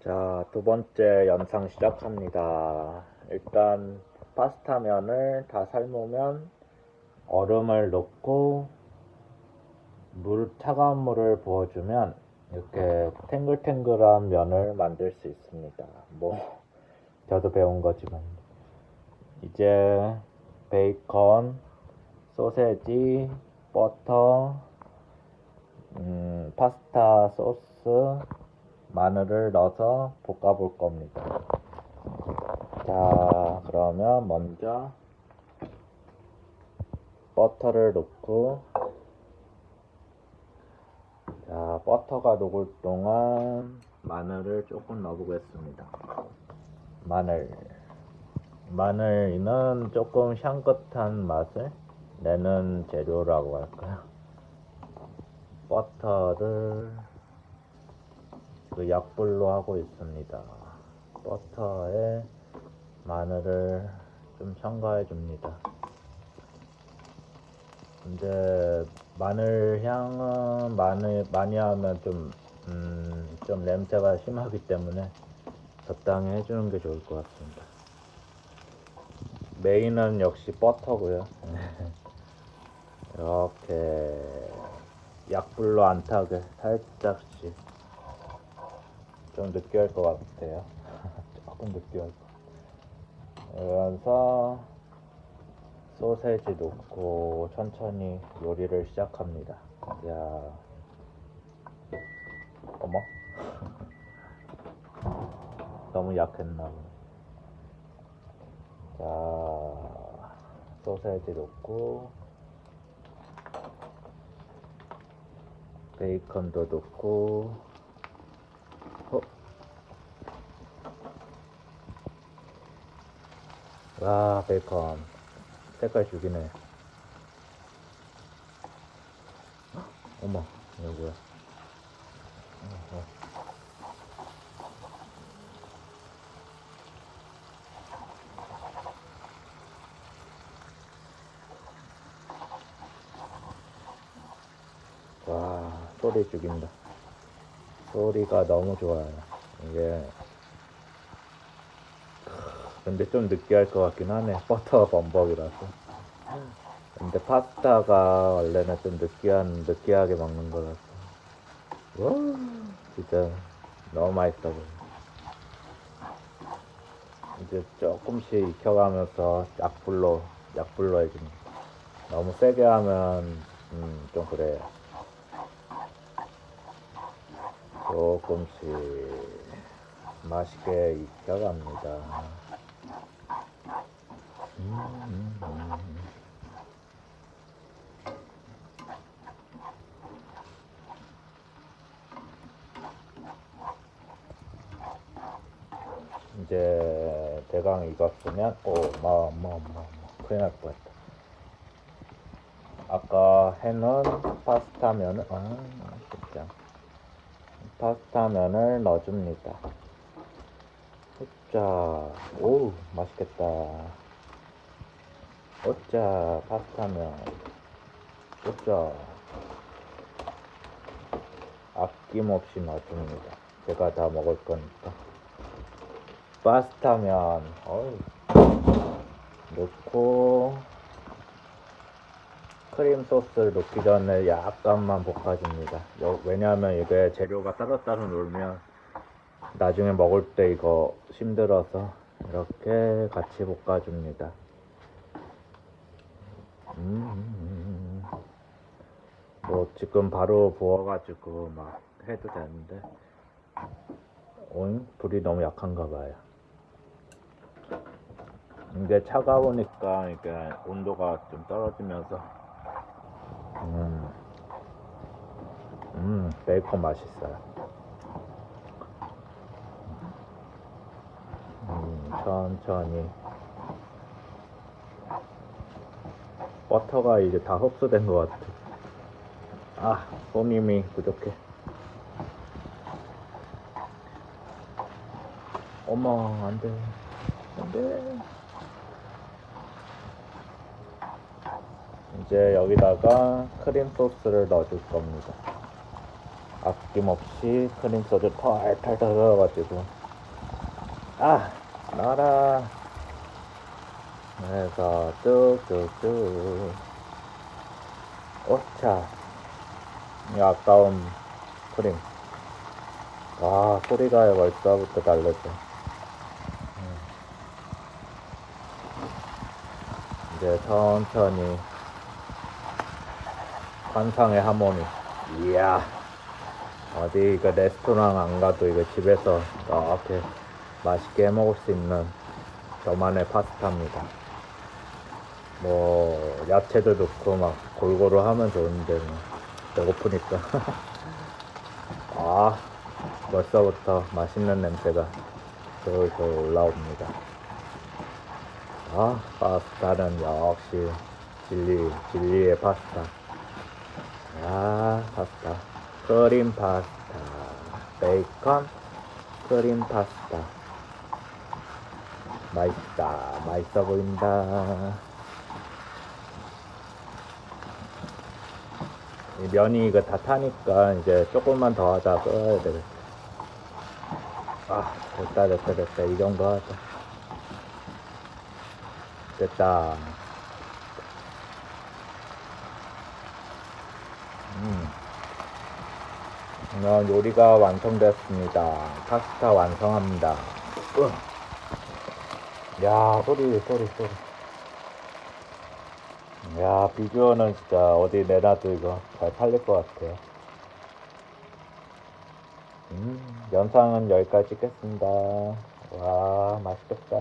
자, 두 번째 영상 시작합니다. 일단 파스타면을 다 삶으면 얼음을 넣고 물, 차가운 물을 부어주면 이렇게 탱글탱글한 면을 만들 수 있습니다. 뭐, 저도 배운 거지만. 이제 베이컨, 소세지, 버터, 음, 파스타 소스, 마늘을 넣어서 볶아 볼 겁니다. 자, 그러면 먼저 버터를 넣고 자, 버터가 녹을 동안 마늘을 조금 넣어 보겠습니다. 마늘. 마늘은 조금 향긋한 맛을 내는 재료라고 할까요? 버터를 그 약불로 하고 있습니다. 버터에 마늘을 좀 첨가해 줍니다. 근데 마늘 향은 마늘 많이 하면 좀, 음, 좀 냄새가 심하기 때문에 적당히 해주는 게 좋을 것 같습니다. 메인은 역시 버터고요. 이렇게 약불로 안 타게 살짝씩 좀 느끼할 것 같아요. 조금 느끼할 것. 그래서 소세지 넣고 천천히 요리를 시작합니다. 야, 어머, 너무 약했나 보네. 자, 소세지 넣고 베이컨도 넣고 와 베이컨. 색깔 죽이네. 헉, 어머 이거 뭐야? 어, 소리 죽인다. 소리가 너무 좋아요. 이게 근데 좀 느끼할 것 같긴 하네. 버터 범벅이라서. 근데 파스타가 원래는 좀 느끼한 느끼하게 먹는 거라서. 와 진짜 너무 맛있어 보여 이제 조금씩 익혀가면서 약불로 약불로 해줍니다 너무 세게 하면 음, 좀 그래요 조금씩 맛있게 익혀갑니다. 이제 대강 익었으면 오마마 마 큰일 날 뻔했다. 아까 해놓은 파스타면은 아 진짜 파스타면을 넣어줍니다. 자, 오, 맛있겠다. 어짜, 파스타면. 어짜. 아낌없이 넣어줍니다. 제가 다 먹을 거니까. 파스타면, 어이. 넣고, 크림 소스를 넣기 전에 약간만 볶아줍니다. 여- 왜냐하면 이게 재료가 따로따로 놀면 나중에 먹을 때 이거 힘들어서 이렇게 같이 볶아줍니다. 음, 뭐 지금 바로 부어가지고 막 해도 되는데, 오잉? 불이 너무 약한가 봐요. 이게 차가우니까 이게 온도가 좀 떨어지면서 음, 음, 베이컨 맛있어요. 음, 천천히. 버터가 이제 다 흡수된 것 같아. 아, 손님이 부족해. 어머, 안 돼. 안 돼. 이제 여기다가 크림 소스를 넣어줄 겁니다. 아낌없이 크림 소주 털털 털어가지고 아 나라 그래서 뚝뚝뚝. 오차 이 아까운 크림 와 소리가 벌써부터 달렸죠 음. 이제 천천히 환상의 하모니. 이야. 어디 이거 레스토랑 안 가도 이거 집에서 이렇게 맛있게 해 먹을 수 있는 저만의 파스타입니다. 뭐 야채도 넣고 막 골고루 하면 좋은데 뭐 배고프니까. 아 벌써부터 맛있는 냄새가 솔솔 올라옵니다. 아 파스타는 역시 진리 진리의 파스타. 아 파스타. 크림 파스타. 베이컨 크림 파스타. 맛있다 맛있어 보인다 면이 이거 다 타니까 이제 조금만 더 하다 끓여야 되겠다 아 됐다 됐다 됐다 이 정도 하자 됐다 음. 오늘 요리가 완성됐습니다. 파스타 완성합니다. 으. 야, 소리, 소리, 소리. 야, 비주얼은 진짜 어디 내놔도 이거 잘 팔릴 것 같아요. 음, 영상은 여기까지 찍겠습니다. 와, 맛있겠다.